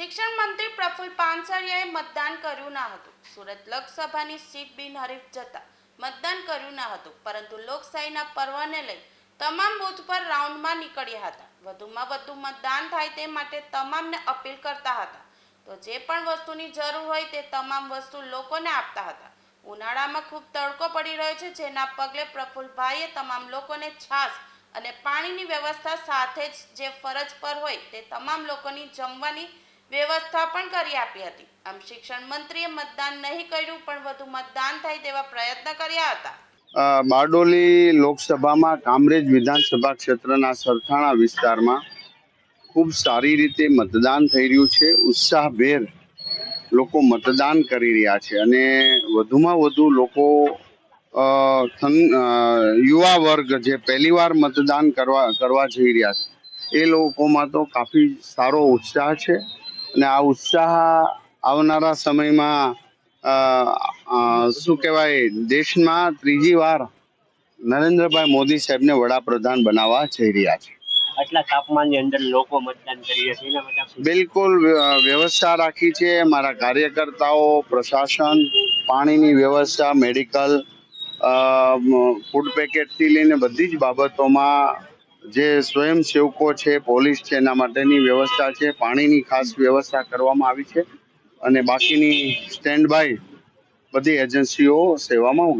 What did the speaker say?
પ્રફુલ પાનસરિયાએ મતદાન કર્યું ન હતું. સુરત લોકસભાની સીટ બિનહરીફ જતા મતદાન કર્યું ન હતું, પરંતુ લોકશાહીના પર્વને લઈ તમામ બૂથ પર રાઉન્ડમાં નીકળ્યા હતા. વધુમાં વધુ મતદાન થાય તે માટે તમામને અપીલ કરતા હતા. તો જે પણ વસ્તુની જરૂર હોય તે તમામ વસ્તુ લોકોને આપતા હતા. ઉનાળામાં ખૂબ તડકો પડી રહ્યો છે, જેના પગલે પ્રફુલભાઈએ તમામ લોકોને છાશ અને પાણીની વ્યવસ્થા સાથે જ જે ફરજ પર હોય તે તમામ લોકોની જમવાની વ્યવસ્થા પણ કરી આપી હતી. આમ શિક્ષણ મંત્રીએ મતદાન નહીં કર્યું, પણ વધુ મતદાન થાય તેવા પ્રયત્ન કર્યા હતા. બારડોલી લોકસભામાં કામરેજ વિધાનસભા ક્ષેત્રના સરથાણા વિસ્તારમાં ખૂબ સારી રીતે મતદાન થઈ રહ્યું છે. ઉત્સાહભેર લોકો મતદાન કરી રહ્યા છે અને વધુમાં વધુ લોકો યુવા વર્ગ જે પહેલીવાર મતદાન કરવા કરવા જઈ રહ્યા છે, એ લોકોમાં તો કાફી સારો ઉત્સાહ છે. અને આ ઉત્સાહ આવનારા સમયમાં શું કહેવાય દેશમાં ત્રીજી વાર નરેન્દ્રભાઈ મોદી સાહેબને વડાપ્રધાન બનાવવા જઈ રહ્યા છે. આટલા તાપમાનની અંદર લોકો મતદાન કરી રહ્યા છે એના માટે આપ શું બિલકુલ વ્યવસ્થા રાખી છે મારા કાર્યકર્તાઓ પ્રશાસન પાણીની વ્યવસ્થા મેડિકલ ફૂડ પેકેટથી લઈને બધી જ બાબતોમાં જે સ્વયંસેવકો છે, પોલીસ છે, એના માટેની વ્યવસ્થા છે, પાણીની ખાસ વ્યવસ્થા કરવામાં આવી છે અને બાકીની સ્ટેન્ડ બાય બધી એજન્સીઓ સેવામાં